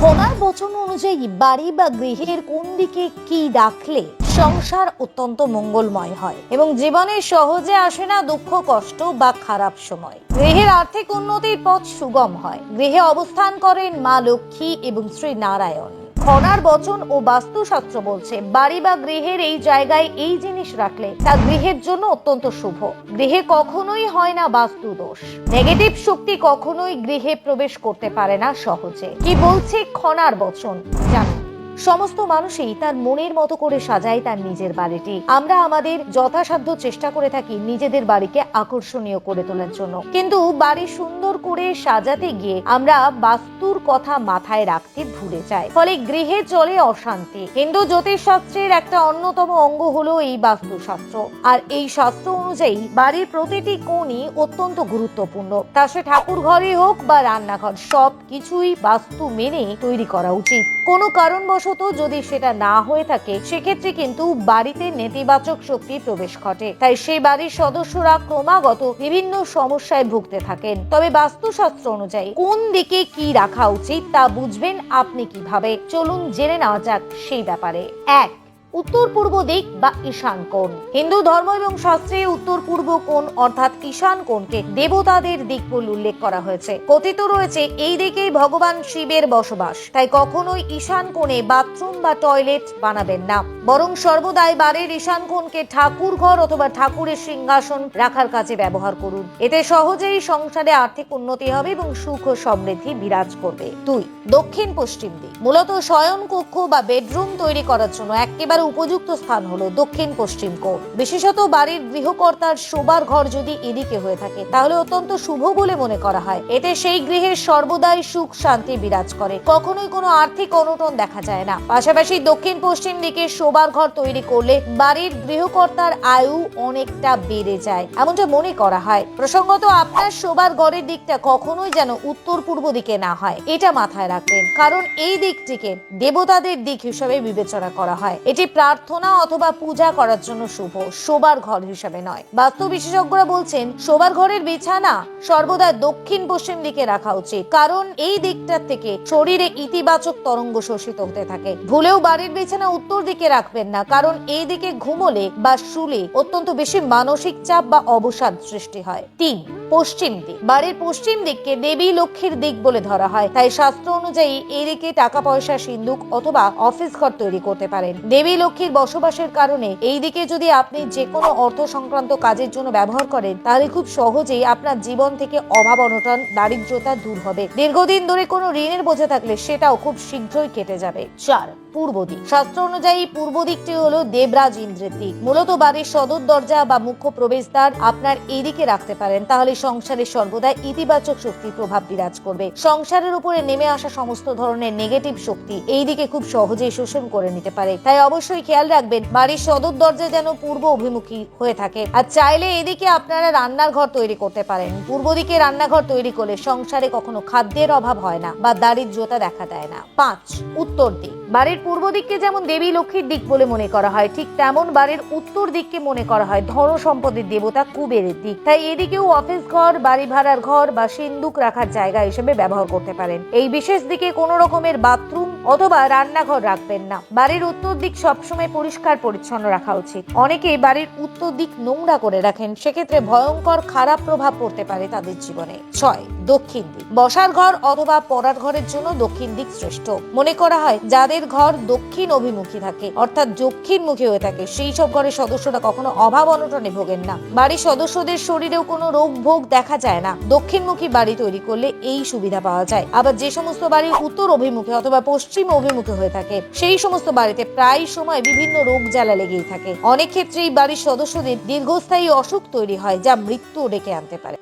খোনার বচন অনুযায়ী বাড়ি বা গৃহের কোন দিকে কি রাখলে সংসার অত্যন্ত মঙ্গলময় হয় এবং জীবনে সহজে আসে না দুঃখ, কষ্ট বা খারাপ সময়? গৃহের আর্থিক উন্নতির পথ সুগম হয়। গৃহে অবস্থান করেন মা লক্ষ্মী এবং শ্রী নারায়ণ। খনার বচন ও বাস্তুশাস্ত্র বলছে, বাড়ি বা গৃহের এই জায়গায় এই জিনিস রাখলে তা গৃহের জন্য অত্যন্ত শুভ। গৃহে কখনোই হয় না বাস্তু দোষ। নেগেটিভ শক্তি কখনোই গৃহে প্রবেশ করতে পারে না সহজে। কি বলছে খনার বচন? জানো সমস্ত মানুষই তার মনের মতো করে সাজায় তার নিজের বাড়িটি। আমরা আমাদের যথাসাধ্য চেষ্টা করে থাকি নিজেদের বাড়িকে আকর্ষণীয় করে তোলার জন্য। কিন্তু বাড়ি সুন্দর করে সাজাতে গিয়ে আমরা বাস্তুর কথা মাথায় রাখতে ভুলে যাই। ফলে গৃহে চলে অশান্তি। হিন্দু জ্যোতিষ শাস্ত্রের একটা অন্যতম অঙ্গ হলো এই বাস্তুশাস্ত্র। আর এই শাস্ত্র অনুযায়ী বাড়ির প্রতিটি কোণই অত্যন্ত গুরুত্বপূর্ণ। তা সে ঠাকুর ঘরে হোক বা রান্নাঘর সব কিছুই বাস্তু মেনে তৈরি করা উচিত। কোনো কারণবশত যদি সেটা না হয়ে থাকে, সেক্ষেত্রে কিন্তু বাড়িতে নেতিবাচক শক্তি প্রবেশ ঘটে। তাই সেই বাড়ির সদস্যরা ক্রমাগত বিভিন্ন সমস্যায় ভুগতে থাকেন। তবে বাস্তুশাস্ত্র অনুযায়ী কোন দিকে কি রাখা উচিত তা বুঝবেন আপনি কীভাবে? চলুন জেনে নেওয়া যাক সেই ব্যাপারে। এক উত্তর পূর্ব দিক বা ঈশান কোণ। হিন্দু ধর্ম এবং শাস্ত্রে উত্তর পূর্ব কোণ অর্থাৎ ঈশান কোণকে দেবতাদের দিক বলে উল্লেখ করা হয়েছে। কথিত রয়েছে, এই দিকেই ভগবান শিবের বসবাস। তাই কখনোই ঈশান কোণে বাথরুম বা টয়লেট বানাবেন না। বরং সর্বদাই বাড়ির ঈশান কোণকে ঠাকুর ঘর অথবা ঠাকুরের সিংহাসন রাখার কাজে ব্যবহার করুন। এতে সহজেই সংসারে আর্থিক উন্নতি হবে এবং সুখ ও সমৃদ্ধি বিরাজ করবে। দুই, দক্ষিণ পশ্চিম দিক। মূলত শয়ন, কক্ষ বা বেডরুম তৈরি করার জন্য একেবারে উপযুক্ত স্থান হলো দক্ষিণ পশ্চিম কোণ। বিশেষত বাড়ির গৃহকর্তার শোবার ঘর যদি এদিকে হয়ে থাকে, তাহলে অত্যন্ত শুভ বলে মনে করা হয়। এতে সেই গৃহের সর্বদাই সুখ শান্তি বিরাজ করে। কখনোই কোনো আর্থিক অনটন দেখা যায় না। পাশাপাশি দক্ষিণ পশ্চিম দিকে শোবার ঘর তৈরি করলে বাড়ির গৃহকর্তার আয়ু অনেকটা বেড়ে যায়। এমনটা মনে করা হয়। প্রসঙ্গত, আপনার শোবার ঘরের দিকটা কখনোই যেন উত্তর পূর্ব দিকে না হয়। এটা মাথায় রাখবেন। কারণ এই দিকটিকে দেবতাদের দিক হিসেবে বিবেচনা করা হয়। এটি প্রার্থনা অথবা পূজা করার জন্য শুভ, শোবার ঘর হিসেবে নয়। বাস্তু বিশেষজ্ঞরা বলছেন, শোবার ঘরের বিছানা সর্বদা দক্ষিণ পশ্চিম দিকে রাখা উচিত। কারণ এই দিকটার থেকে শরীরে ইতিবাচক তরঙ্গ শোষিত হতে থাকে। ভুলেও বাড়ির বিছানা উত্তর দিকে রাখবেন না, কারণ এই দিকে ঘুমোলে বা শুলে অত্যন্ত বেশি মানসিক চাপ বা অবসাদ সৃষ্টি হয়। তিন, পশ্চিম দিক। বাড়ির পশ্চিম দিককে দেবী লক্ষ্মীর দিক বলে ধরা হয়। তাই শাস্ত্র অনুযায়ী এই দিকে টাকা পয়সা সিন্ধুক অথবা অফিস ঘর তৈরি করতে পারেন। দেবী লক্ষ্মীর বসবাসের কারণে এই দিকে যদি আপনি যে কোনো অর্থ সংক্রান্ত কাজের জন্য ব্যবহার করেন, তাহলে খুব সহজেই আপনার জীবন থেকে অভাব, অনটন, দারিদ্রতা দূর হবে। দীর্ঘদিন ধরে কোনো ঋণের বোঝা থাকলে সেটাও খুব শীঘ্রই কেটে যাবে। চার পূর্ব দিক শাস্ত্র অনুযায়ী পূর্ব দিকটি হলো দেবরাজ ইন্দ্রের দিক মূলত বাড়ির সদর দরজা বা মুখ্য প্রবেশদ্বার আপনার এদিকে রাখতে পারেন, তাহলে সংসারে সর্বদা ইতিবাচক শক্তির প্রভাব বিরাজ করবে। সংসারের উপরে নেমে আসা সমস্ত ধরনের নেগেটিভ শক্তি এই দিকে খুব সহজেই শোষণ করে নিতে পারে। তাই অবশ্যই খেয়াল রাখবেন, বাড়ির সদর দরজা যেন পূর্ব অভিমুখী হয়ে থাকে। আর চাইলে এদিকে আপনারা রান্নার ঘর তৈরি করতে পারেন। পূর্ব দিকে রান্নাঘর তৈরি করলে সংসারে কখনো খাদ্যের অভাব হয় না বা দারিদ্রতা দেখা দেয় না। পাঁচ, উত্তর দিক। বাড়ির পূর্ব দিককে যেমন দেবী লক্ষ্মীর দিক বলে মনে করা হয়, ঠিক তেমন বাড়ির উত্তর দিককে মনে করা হয় ধন সম্পদের দেবতা কুবেরের দিক। তাই এদিকেও অফিস ঘর, বাড়ি ভাড়ার ঘর বা সিন্দুক রাখার জায়গা হিসেবে ব্যবহার করতে পারেন। এই বিশেষ দিকে কোনো রকমের বাথরুম অথবা রান্নাঘর রাখবেন না। বাড়ির উত্তর দিক সবসময় পরিষ্কার পরিচ্ছন্ন রাখা উচিত। অনেকে বাড়ির উত্তর দিক নোংরা করে রাখেন, সেক্ষেত্রে ভয়ঙ্কর খারাপ প্রভাব পড়তে পারে তাদের জীবনে। ছয় দক্ষিণ দিক। বসার ঘর অথবা পড়ার ঘরের জন্য দক্ষিণ দিক শ্রেষ্ঠ। মনে করা হয়, যাদের ঘর দক্ষিণ অভিমুখী থাকে, অর্থাৎ দক্ষিণমুখী হয়ে থাকে, সেই সব ঘরের সদস্যরা কখনো অভাব অনটনে ভোগেন না। বাড়ির সদস্যদের শরীরেও কোনো রোগ ভোগ দেখা যায় না। দক্ষিণমুখী বাড়ি তৈরি করলে এই সুবিধা পাওয়া যায়। আবার যে সমস্ত বাড়ি উত্তর অভিমুখে অথবা পশ্চিম অভিমুখে হয়ে থাকে, সেই সমস্ত বাড়িতে প্রায় সময় বিভিন্ন রোগ জ্বালা লেগেই থাকে। অনেক ক্ষেত্রেই বাড়ির সদস্যদের দীর্ঘস্থায়ী অসুখ তৈরি হয়, যা মৃত্যু ডেকে আনতে পারে।